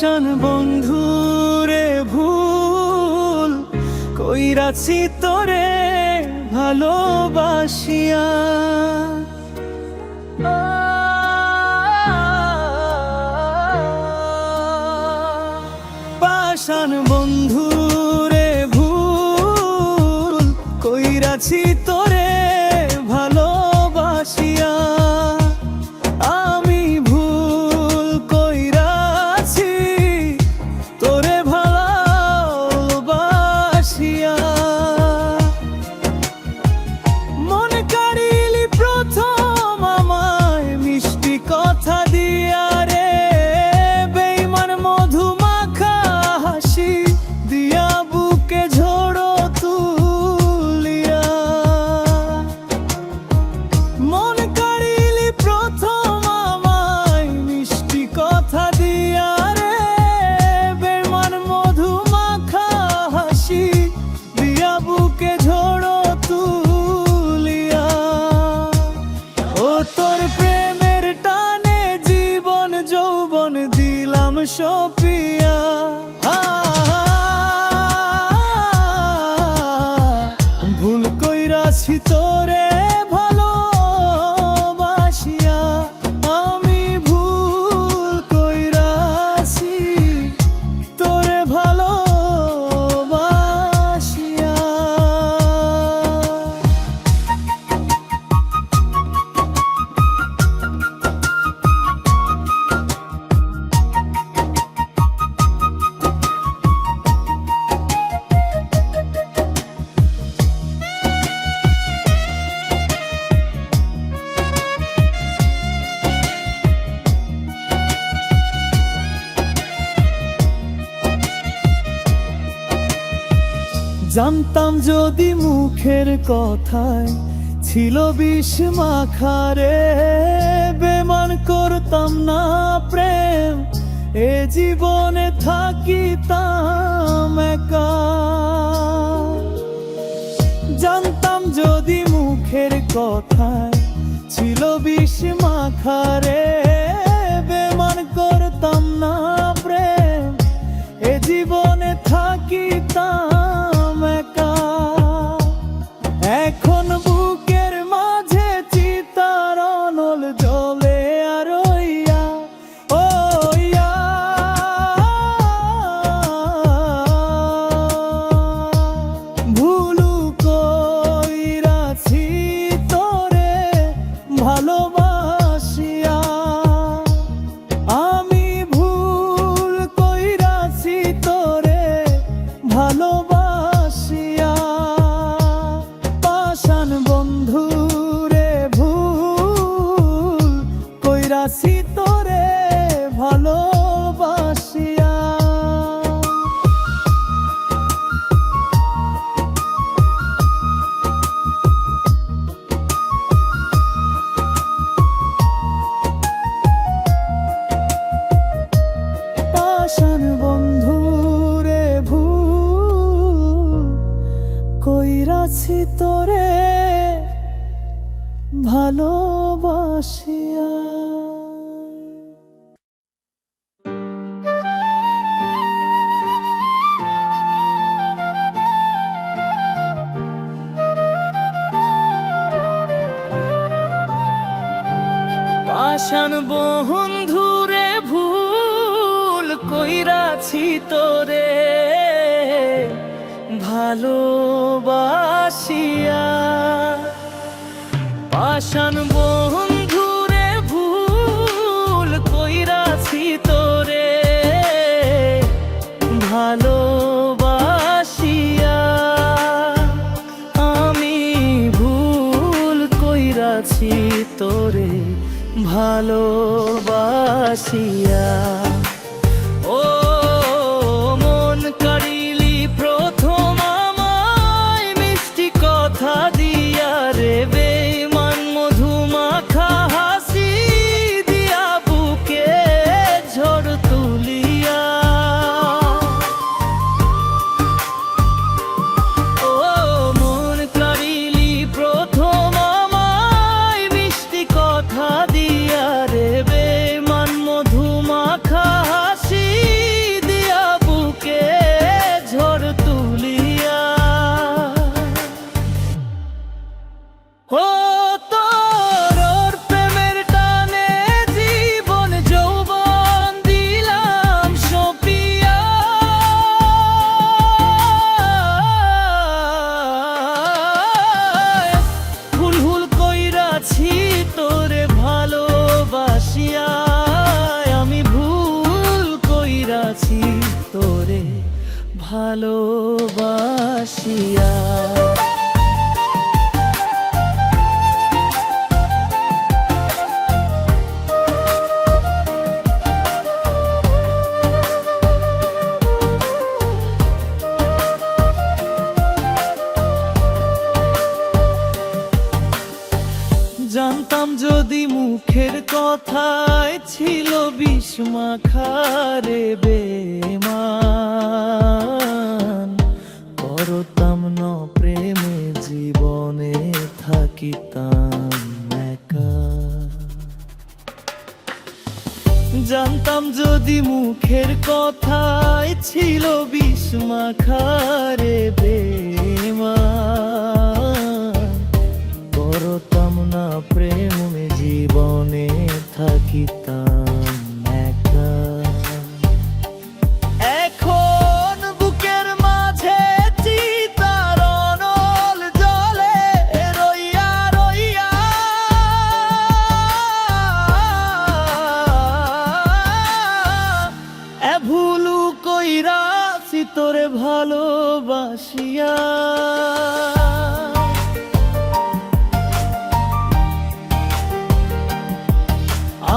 পাষাণ বন্ধুরে ভুল কইরাছি তোরে ভালোবাসিয়া। পাষাণ বন্ধুরে ভুল কইরাছি কথা দিয়া রে বেমান মধু মাখা হাসি, দিয়া বুকে ঝোড়ো তুলিয়া। ও তোর প্রেমের টানে জীবন যৌবন দিলাম সপিয়া। জানতাম যদি মুখের কথায় ছিল বিষ মাখারে বেমান করতাম না প্রেম, এ জীবনে থাকিতাম একা। জানতাম যদি মুখের কথায় ছিল বিষ মাখারে কইরাছি তোরে ভালোবাসিয়া। পাষাণ বন্ধুরে ভুল কইরাছি তোরে ভালোবাসিয়া। পাষাণ বন্ধুরে ভুল কইরাছি তোরে। ভালোবাসিয়া আমি ভুল কইরাছি তোরে। ভালোবাসিয়া। ভালোবাসিয়া। জানতাম যদি মুখের কথায় ছিল বিস্মা খারে বেমান করতাম ন প্রেমে, জীবনে থাকিতাম একা। জানতাম যদি মুখের কথায় ছিল বিস্মা খারে বেমান করতাম না প্রেম, জীবনে থাকিতাম তোরে ভালোবাসিয়া।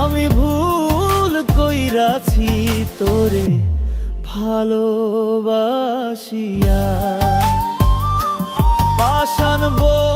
আমি ভুল কইরাছি তোরে ভালোবাসিয়া। পাশান বন্ধুরে